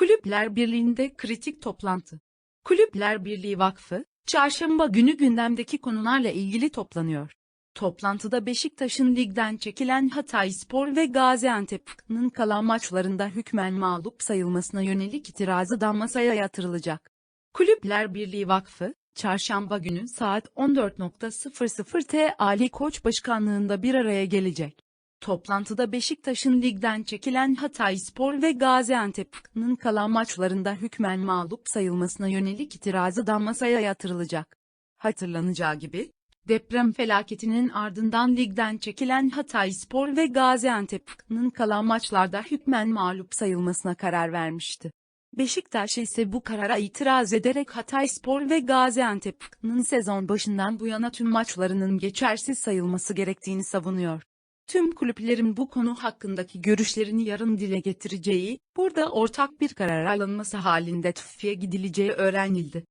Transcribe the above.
Kulüpler Birliği'nde kritik toplantı. Kulüpler Birliği Vakfı, çarşamba günü gündemdeki konularla ilgili toplanıyor. Toplantıda Beşiktaş'ın ligden çekilen Hatayspor ve Gaziantep'nin kalan maçlarında hükmen mağlup sayılmasına yönelik itirazı da masaya yatırılacak. Kulüpler Birliği Vakfı, çarşamba günü saat 14.00'te Ali Koç Başkanlığında bir araya gelecek. Toplantıda Beşiktaş'ın ligden çekilen Hatayspor ve Gaziantep'nin kalan maçlarında hükmen mağlup sayılmasına yönelik itirazı da masaya yatırılacak. Hatırlanacağı gibi, deprem felaketinin ardından ligden çekilen Hatayspor ve Gaziantep'nin kalan maçlarda hükmen mağlup sayılmasına karar vermişti. Beşiktaş ise bu karara itiraz ederek Hatayspor ve Gaziantep'nin sezon başından bu yana tüm maçlarının geçersiz sayılması gerektiğini savunuyor. Tüm kulüplerin bu konu hakkındaki görüşlerini yarın dile getireceği, burada ortak bir karar alınması halinde TÜFF'ye gidileceği öğrenildi.